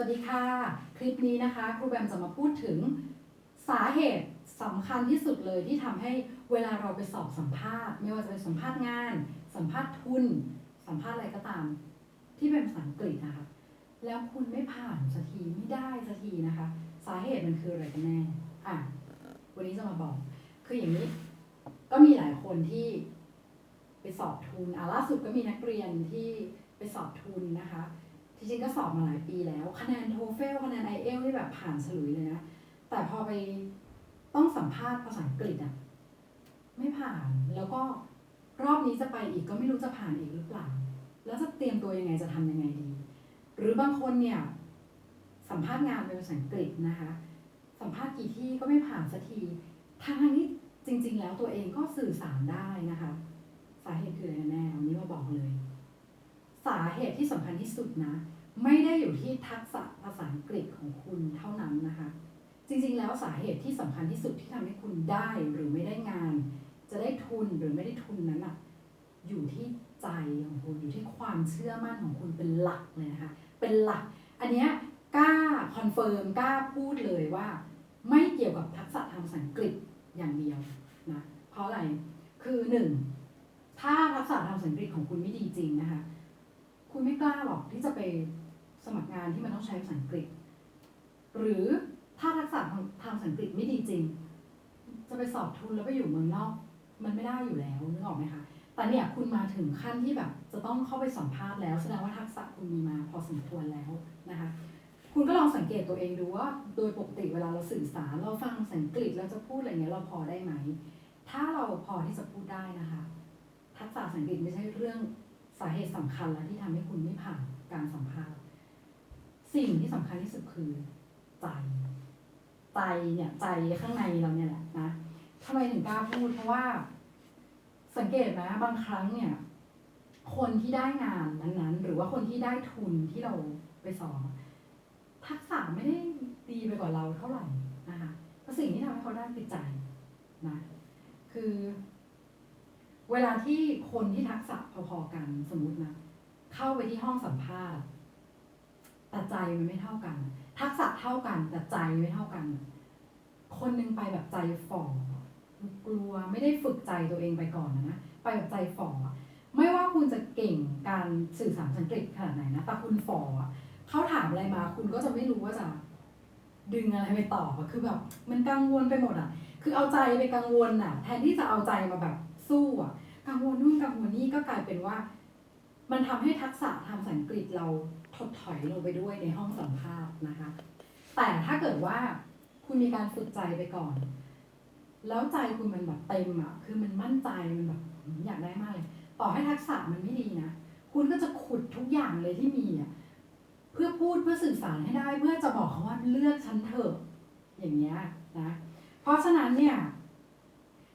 วัสดีค่ะ คลิปนี้นะคะ ครูแบมจะมาพูดถึงสาเหตุสำคัญที่สุดเลยที่ทำให้เวลาเราไปสอบสัมภาษณ์ ไม่ว่าจะเป็นสัมภาษณ์งาน สัมภาษณ์ทุน สัมภาษณ์อะไรก็ตาม ที่เป็นภาษาอังกฤษนะคะ แล้วคุณไม่ผ่านสักทีไม่ได้สักทีนะคะ สาเหตุมันคืออะไรกันแน่อะวันนี้จะมาบอก คืออย่างนี้ ก็มีหลายคนที่ไปสอบทุนอะล่าสุดก็มีนักเรียนที่ไปสอบทุนนะคะ จริงๆก็สอบมาหลายปีแล้ว คะแนนโทเฟลคะแนนไอเอลนี่แบบผ่านฉลุยเลยนะ แต่พอไปต้องสัมภาษณ์ภาษาอังกฤษอะไม่ผ่าน แล้วก็รอบนี้จะไปอีกก็ไม่รู้จะผ่านอีกหรือเปล่า แล้วจะเตรียมตัวยังไงจะทำยังไงดี หรือบางคนเนี่ย สัมภาษณ์งานเป็นภาษาอังกฤษนะคะ สัมภาษณ์กี่ที่ก็ไม่ผ่านสักทีทางนี้จริง ๆ แล้วตัวเองก็สื่อสารได้นะคะ สาเหตุคืออะไรแน่วันนี้มาบอกเลย สาเหตุที่สำคัญที่สุดนะ ไม่ได้อยู่ที่ทักษะภาษาอังกฤษของคุณเท่านั้นนะคะ จริงๆแล้วสาเหตุที่สำคัญที่สุดที่ทำให้คุณได้หรือไม่ได้งาน จะได้ทุนหรือไม่ได้ทุนนั้นอะอยู่ที่ใจของคุณอยู่ที่ความเชื่อมั่นของคุณเป็นหลักเลยนะคะเป็นหลัก อันเนี้ยกล้าคอนเฟิร์มกล้าพูดเลยว่า ไม่เกี่ยวกับทักษะทางภาษาอังกฤษอย่างเดียวนะเพราะอะไรคือหนึ่งถ้าทักษะทางภาษาอังกฤษของคุณไม่ดีจริงนะคะ คุณไม่กล้าหรอก ที่จะไปสมัครงานที่มันต้องใช้ภาษาอังกฤษ หรือถ้าทักษะทางภาษาอังกฤษไม่ดีจริง จะไปสอบทุนแล้วไปอยู่เมืองนอก มันไม่ได้อยู่แล้วนึกออกไหมคะแต่เนี่ยคุณมาถึงขั้นที่แบบ จะต้องเข้าไปสัมภาษณ์แล้วแสดงว่าทักษะคุณมีมาพอสมควรแล้วนะคะคุณก็ลองสังเกตตัวเองดูว่าโดยปกติเวลาเราสื่อสารเราฟังภาษาอังกฤษเราจะพูดอะไรเงี้ยเราพอได้ไหม ถ้าเราพอที่จะพูดได้นะคะ ทักษะภาษาอังกฤษไม่ใช่เรื่องสาเหตุสำคัญแล้วที่ทำให้คุณไม่ผ่าน การสัมภาษณ์สิ่งที่สำคัญที่สุดคือใจ ใจเนี่ยใจข้างในเราเนี่ยแหละนะทำไมถึงกล้าพูดเพราะว่า สังเกตไหมบางครั้งเนี่ย คนที่ได้งานนั้นๆ หรือว่าคนที่ได้ทุนที่เราไปสอบอะทักษะไม่ได้ดีไปกว่าเราเท่าไหร่นะคะแต่สิ่งที่ทำให้เขาได้คือใจนะคือ เวลาที่คนที่ทักษะพอๆกันสมมตินะ เข้าไปที่ห้องสัมภาษณ์แต่ใจมันไม่เท่ากัน ทักษะเท่ากัน แต่ใจไม่เท่ากัน คนนึงไปแบบใจฝ่อกลัวไม่ได้ฝึกใจตัวเองไปก่อนนะไปแบบใจฝ่อไม่ว่าคุณจะเก่งการสื่อสารอังกฤษขนาดไหนนะแต่คุณฝ่อเขาถามอะไรมา คุณก็จะไม่รู้ว่าจะ ดึงอะไรไปตอบอะคือแบบ มันกังวลไปหมดอะคือเอาใจไปกังวลอะแทนที่จะเอาใจมาแบบสู้อะกังวลนู่นกังวลนี่ก็กลายเป็นว่า มันทำให้ทักษะทางภาษาอังกฤษเราถดถอยลงไปด้วยในห้องสัมภาษณ์นะคะ แต่ถ้าเกิดว่าคุณมีการฝึกใจไปก่อน แล้วใจคุณมันแบบเต็มอะคือมันมั่นใจมันแบบอยากได้มากเลย ต่อให้ทักษะมันไม่ดีนะคุณก็จะขุดทุกอย่างเลยที่มีอะเพื่อพูดเพื่อสื่อสารให้ได้ เพื่อจะบอกเขาว่าเลือกฉันเถอะอย่างเงี้ยนะเพราะฉะนั้นเนี่ย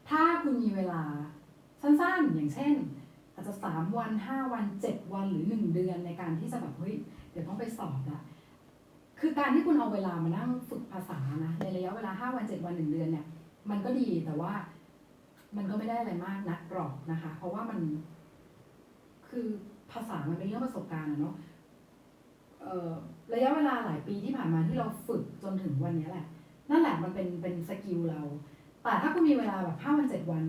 ถ้าคุณมีเวลาสั้นๆ อย่างเช่น อาจจะสามวันห้าวันเจ็ดวันหรือหนึ่งเดือนในการที่จะแบบเฮ้ยเดี๋ยวต้องไปสอบละคือการที่คุณเอาเวลามานั่งฝึกภาษานะในระยะเวลาห้าวันเจ็ดวันหนึ่งเดือนเนี่ย มันก็ดีแต่ว่ามันก็ไม่ได้อะไรมากนักหรอกนะคะ เพราะว่ามัน คือภาษามันเป็นเรื่องประสบการณ์อะเนาะระยะเวลาหลายปีที่ผ่านมาที่เราฝึกจนถึงวันนี้แหละ นั่นแหละมันเป็นเป็นสกิลเรา แต่ถ้าคุณมีเวลาแบบห้าวันเจ็ดวัน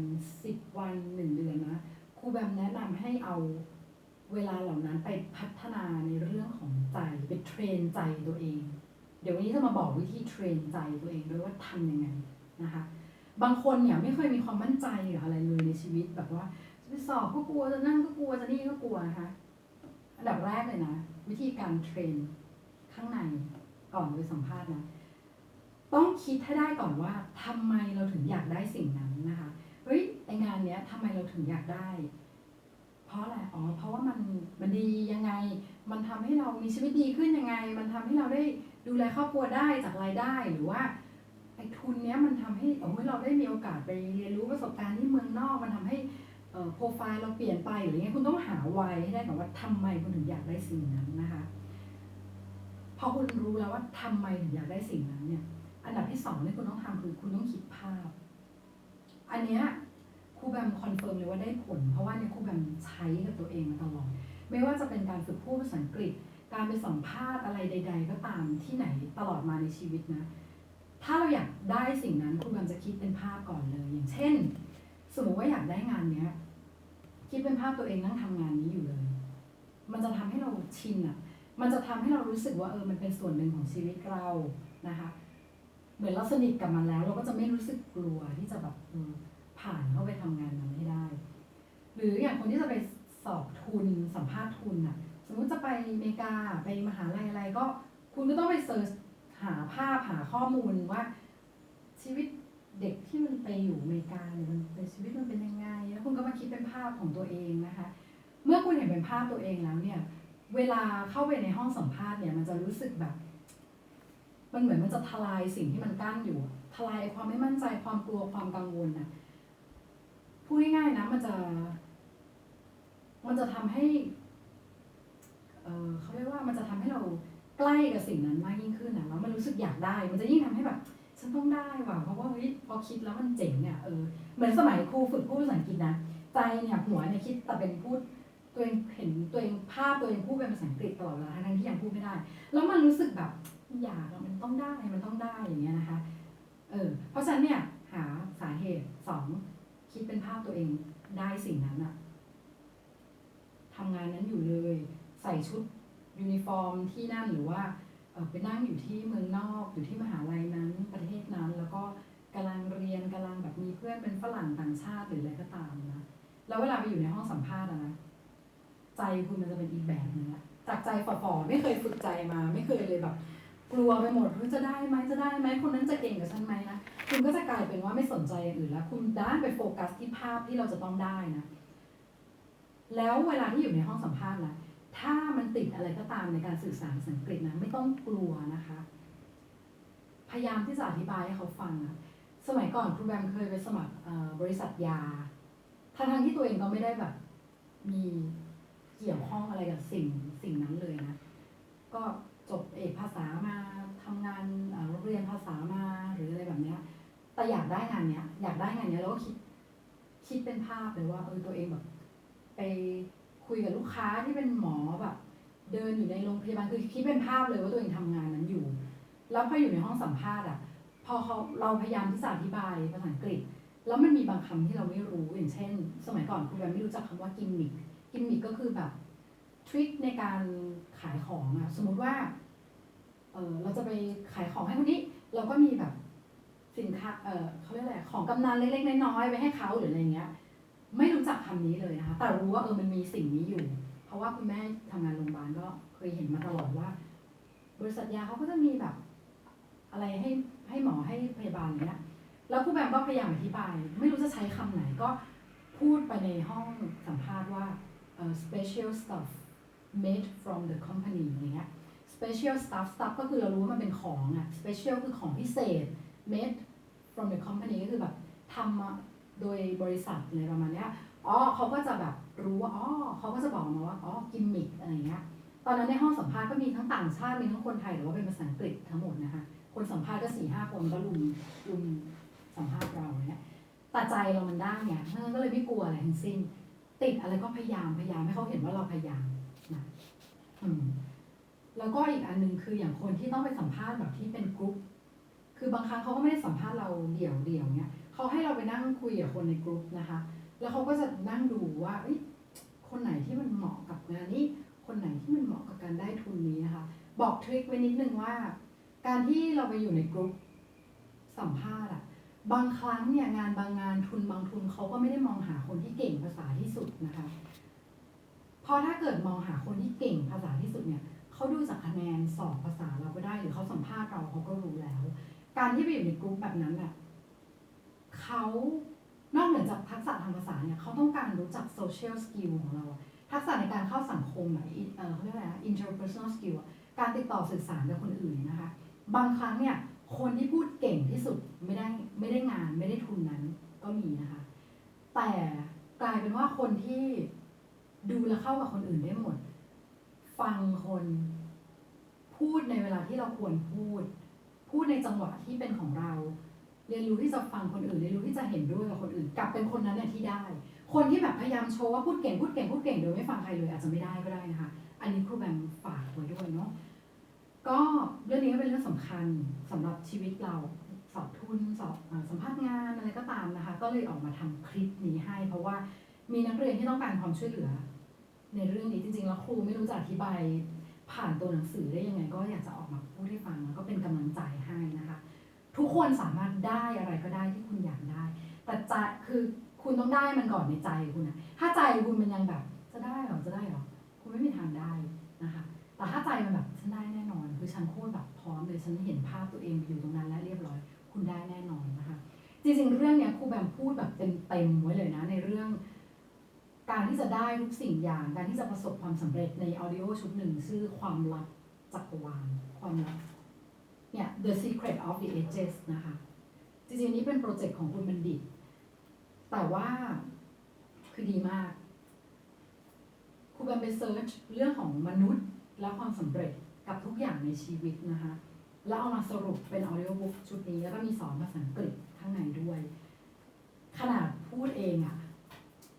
สิบวันหนึ่งเดือนนะ รูแบมแนะนำให้เอาเวลาเหล่านั้นไปพัฒนาในเรื่องของใจไปเทรนใจตัวเอง เดี๋ยววันนี้จะมาบอกวิธีเทรนใจตัวเองด้วยว่าทำยังไงนะคะ บางคนเนี่ยไม่เคยมีความมั่นใจหรืออะไรเลยในชีวิตแบบว่าจะไปสอบก็กลัวจะนั่งก็กลัวจะนี่ก็กลัวนะคะอันดับแรกเลยนะ วิธีการเทรนข้างในก่อนไปสัมภาษณ์นะต้องคิดให้ได้ก่อนว่าทำไมเราถึงอยากได้สิ่งนั้นนะคะ ทำไมเราถึงอยากได้ เพราะอะไรอ๋อเพราะว่ามันมันดียังไง มันทำให้เรามีชีวิตดีขึ้นยังไง มันทำให้เราได้ดูแลครอบครัวได้จากรายได้หรือว่าไอ้ทุนเนี้ยมันทำให้โอ้ยเราได้มีโอกาสไปเรียนรู้ประสบการณ์ที่เมืองนอก มันทำให้โปรไฟล์เราเปลี่ยนไปหรือไงคุณต้องหาไวให้ได้ก่อนว่าทำไมคุณถึงอยากได้สิ่งนั้นนะคะพอคุณรู้แล้วว่าทำไมถึงอยากได้สิ่งนั้นเนี่ย อันดับที่สองที่คุณต้องทำคือคุณต้องคิดภาพ อันเนี้ย รูแบมคอนเฟิร์มเลยว่าได้ผล เพราะว่าเนี่ยครูแบมใช้กับตัวเองมาตลอด ไม่ว่าจะเป็นการฝึกพูดภาษาอังกฤษ การไปสัมภาษณ์อะไรใด ๆ ก็ตามที่ไหนตลอดมาในชีวิตนะ ถ้าเราอยากได้สิ่งนั้นคุณแบมจะคิดเป็นภาพก่อนเลย อย่างเช่น สมมติว่าอยากได้งานเนี้ยคิดเป็นภาพตัวเองนั่งทำงานนี้อยู่เลย มันจะทำให้เราชินอะ มันจะทำให้เรารู้สึกว่าเออมันเป็นส่วนหนึ่งของชีวิตเรานะคะ เหมือนเราสนิทกับมันแล้ว เราก็จะไม่รู้สึกกลัวที่จะแบบ ผ่านเข้าไปทำงานนั้นให้ได้ หรืออย่างคนที่จะไปสอบทุนสัมภาษณ์ทุนอะสมมติจะไปอเมริกาไปมหาลัยอะไรก็ คุณก็ต้องไปเสิร์ชหาภาพหาข้อมูลว่า ชีวิตเด็กที่มันไปอยู่อเมริกาเนี่ยมันเป็นชีวิตมันเป็นยังไง แล้วคุณก็มาคิดเป็นภาพของตัวเองนะคะ เมื่อคุณเห็นเป็นภาพตัวเองแล้วเนี่ย เวลาเข้าไปในห้องสัมภาษณ์เนี่ยมันจะรู้สึกแบบ มันเหมือนมันจะทลายสิ่งที่มันกั้นอยู่ ทลายความไม่มั่นใจความกลัวความกังวลนะ พูดง่ายๆนะ มันจะ มันจะทำให้ เออเขาเรียกว่ามันจะทำให้เราใกล้กับสิ่งนั้นมากยิ่งขึ้นนะแล้วมันรู้สึกอยากได้ มันจะยิ่งทำให้แบบฉันต้องได้ว่ะเพราะว่าเฮ้ยพอคิดแล้วมันเจ๋งเนี่ยเออเหมือนสมัยครูฝึกพูดภาษาอังกฤษนะใจเนี่ยหัวเนี่ยคิดแต่เป็นพูดตัวเองเห็นตัวเองภาพตัวเองพูดเป็นภาษาอังกฤษตลอดเวลาทั้งที่ยังพูดไม่ได้ แล้วมันรู้สึกแบบอยากมันต้องได้มันต้องได้อย่างเงี้ยนะคะเออเพราะฉะนั้นเนี่ยหาสาเหตุสอง คิดเป็นภาพตัวเองได้สิ่งนั้นอะทำงานนั้นอยู่เลย ใส่ชุดยูนิฟอร์มที่นั่นหรือว่าไปนั่งอยู่ที่เมืองนอกอยู่ที่มหาลัยนั้นประเทศนั้น แล้วก็กำลังเรียนกำลังแบบมีเพื่อนเป็นฝรั่งต่างชาติหรืออะไรก็ตามนะแล้วเวลาไปอยู่ในห้องสัมภาษณ์นะใจคุณมันจะเป็นอีกแบบนึงอะจากใจฝ่อๆไม่เคยฝึกใจมา ไม่เคยเลยแบบ กลัวไปหมดว่าจะได้ไหมจะได้ไหมคนนั้นจะเก่งกับฉันไหมนะคุณก็จะกลายเป็นว่าไม่สนใจอย่างอื่นแล้ว คุณด้านไปโฟกัสที่ภาพที่เราจะต้องได้นะ แล้วเวลาที่อยู่ในห้องสัมภาษณ์นะถ้ามันติดอะไรก็ตามในการสื่อสารภาษาอังกฤษนะไม่ต้องกลัวนะคะ พยายามที่จะอธิบายให้เขาฟังนะสมัยก่อนครูแบมเคยไปสมัครบริษัทยาทั้งทงที่ตัวเองก็ไม่ได้แบบ มีเกี่ยวข้องอะไรกับสิ่งสิ่งนั้นเลยนะ ก็ จบเอกภาษามาทำงานเอ่อเรียนภาษามาหรืออะไรแบบเนี้ยแต่อยากได้งานเนี้ย อยากได้งานเนี้ยแล้วก็คิดคิดเป็นภาพเลยว่าเออตัวเองแบบ ไปคุยกับลูกค้าที่เป็นหมอแบบ เดินอยู่ในโรงพยาบาลคือคิดเป็นภาพเลยว่าตัวเองทำงานนั้นอยู่ แล้วพออยู่ในห้องสัมภาษณ์อะ พอเขาเราพยายามที่จะอธิบายภาษาอังกฤษ แล้วมันมีบางคำที่เราไม่รู้อย่างเช่น สมัยก่อนครูแบมไม่รู้จักคำว่ากิมมิคกิมมิคก็คือแบบ ริคในการขายของอะสมมติว่าเออเราจะไปขายของให้คนนี้ เราก็มีแบบสินค้าเออเขาเรียกอะไรของกำนันเล็กๆน้อยๆไปให้เขาหรืออะไรเงี้ย ไม่รู้จักคำนี้เลยนะคะแต่รู้ว่าเออมันมีสิ่งนี้อยู่ เพราะว่าคุณแม่ทำงานโรงพยาบาลก็เคยเห็นมาตลอดว่า บริษัทยาเขาก็จะมีแบบ อะไรให้ให้หมอให้พยาบาลเนี้ยแล้วครูแบมก็พยายามอธิบาย ไม่รู้จะใช้คำไหนก็พูดไปในห้องสัมภาษณ์ว่าเอ่อ special stuff made from the company อย่างเงี้ย special stuff stuff ก็คือเรารู้ว่ามันเป็นของอะ special คือของพิเศษ made from the company ก็คือแบบทำมาโดยบริษัทอะไรประมาณเนี้ยอ๋อเขาก็จะแบบรู้ว่าอ๋อเขาก็จะบอกมาว่าอ๋อกิมมิคอะไรเงี้ยตอนนั้นในห้องสัมภาษณ์ก็มีทั้งต่างชาติมีทั้งคนไทยหรือว่าเป็นภาษาอังกฤษทั้งหมดนะคะคนสัมภาษณ์ก็สี่ห้าคนก็ลุมลุมสัมภาษณ์เราเนี่ยแต่ใจเรามันได้ไงเพราะฉะนั้นก็เลยไม่กลัวอะไรทั้งสิ้น ติดอะไรก็พยายามพยายามให้เขาเห็นว่าเราพยายาม แล้วก็อีกอันหนึ่งคืออย่างคนที่ต้องไปสัมภาษณ์แบบที่เป็นกรุ๊ปคือบางครั้งเขาก็ไม่ได้สัมภาษณ์เราเดี่ยวเดี่ยวเนี่ยเขาให้เราไปนั่งคุยกับคนในกรุ๊ปนะคะ แล้วเขาก็จะนั่งดูว่าคนไหนที่มันเหมาะกับงานนี้ คนไหนที่มันเหมาะกับการได้ทุนนี้นะคะ บอกทริคไว้นิดนึงว่า การที่เราไปอยู่ในกรุ๊ปสัมภาษณ์อะบางครั้งเนี่ยงานบางงานทุนบางทุนเขาก็ไม่ได้มองหาคนที่เก่งภาษาที่สุดนะคะ เพราะถ้าเกิดมองหาคนที่เก่งภาษาที่สุดเนี่ยเขาดูจากคะแนนสอบภาษาเราก็ได้หรือเขาสัมภาษณ์เราเขาก็รู้แล้ว การที่ไปอยู่ในกรุ๊ปแบบนั้นอะเขานอกเหนือจากทักษะทางภาษาเนี่ยเขาต้องการรู้จัก social skill ของเราทักษะในการเข้าสังคมอะเออเขาเรียกอะไรนะ interpersonal skill การติดต่อสื่อสารกับคนอื่นนะคะ บางครั้งเนี่ยคนที่พูดเก่งที่สุดไม่ได้ไม่ได้งานไม่ได้ทุนนั้นก็มีนะคะ แต่กลายเป็นว่าคนที่ ดูแลวเข้ากับคนอื่นได้หมด ฟังคน พูดในเวลาที่เราควรพูด พูดในจังหวะที่เป็นของเรา เรียนรู้ที่จะฟังคนอื่น เรียนรู้ที่จะเห็นด้วยกับคนอื่น กลับเป็นคนนั้นเนี่ยที่ได้ คนที่แบบพยายามโชว์ว่าพูดเก่งพูดเก่งพูดเก่งโดยไม่ฟังใครเลยอาจจะไม่ได้ก็ได้นะคะ อันนี้ครูแบมฝากไว้ด้วยเนาะ ก็เรื่องนี้ก็เป็นเรื่องสำคัญสำหรับชีวิตเราสอบทุนสอบสัมภาษณ์งานอะไรก็ตามนะคะ ก็เลยออกมาทำคลิปนี้ให้ เพราะว่ามีนักเรียนที่ต้องการความช่วยเหลือ ในเรื่องนี้จริงๆแล้วครูไม่รู้จะอธิบายผ่านตัวหนังสือได้ยังไง ก็อยากจะออกมาพูดให้ฟังแล้วก็เป็นกำลังใจให้นะคะ ทุกคนสามารถได้อะไรก็ได้ที่คุณอยากได้ แต่ใจคือคุณต้องได้มันก่อนในใจคุณนะถ้าใจคุณมันยังแบบ จะได้หรอจะได้หรอคุณไม่มีทางได้นะคะ แต่ถ้าใจมันแบบฉันได้แน่นอน คือฉันโคตรแบบพร้อมเลยฉันเห็นภาพตัวเองอยู่ตรงนั้นและเรียบร้อย คุณได้แน่นอนนะคะ จริงๆ เรื่องเนี้ยครูแบมพูดแบบเต็มๆไว้เลยนะในเรื่อง การที่จะได้ทุกสิ่งอย่าง การที่จะประสบความสำเร็จในออดิโอชุดหนึ่งชื่อความลับจักรวาลความลับเนี่ย The Secret of the Ages นะคะ จริงๆ นี้เป็นโปรเจกต์ของคุณบัณฑิต แต่ว่าคือดีมากครูแบมไปเซิร์ชเรื่องของมนุษย์และความสำเร็จกับทุกอย่างในชีวิตนะคะ แล้วเอามาสรุปเป็นออดิโอบุ๊กชุดนี้ แล้วก็มีสอนภาษาอังกฤษข้างในด้วย ขนาดพูดเองอะ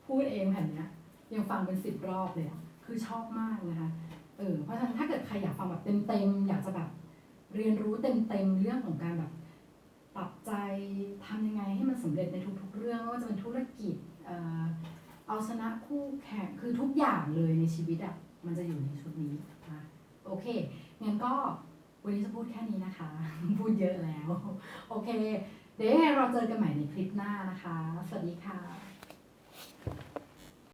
พูดเองแผ่นเนี้ยยังฟังเป็นสิบรอบเลยคือชอบมากนะคะเออเพราะฉะนั้นถ้าเกิดใครอยากฟังแบบเต็มๆอยากจะแบบเรียนรู้เต็มๆเรื่องของการแบบปรับใจทำยังไงให้มันสำเร็จในทุกๆ เรื่องไม่ว่าจะเป็นธุรกิจเอ่อเอาชนะคู่แข่งคือทุกอย่างเลยในชีวิตอะ่ะมันจะอยู่ในชุดนี้นะโอเคงั้นก็วันนี้จะพูดแค่นี้นะคะ พูดเยอะแล้ว โอเค เดี๋ยวเราเจอกันใหม่ในคลิปหน้านะคะ สวัสดีค่ะ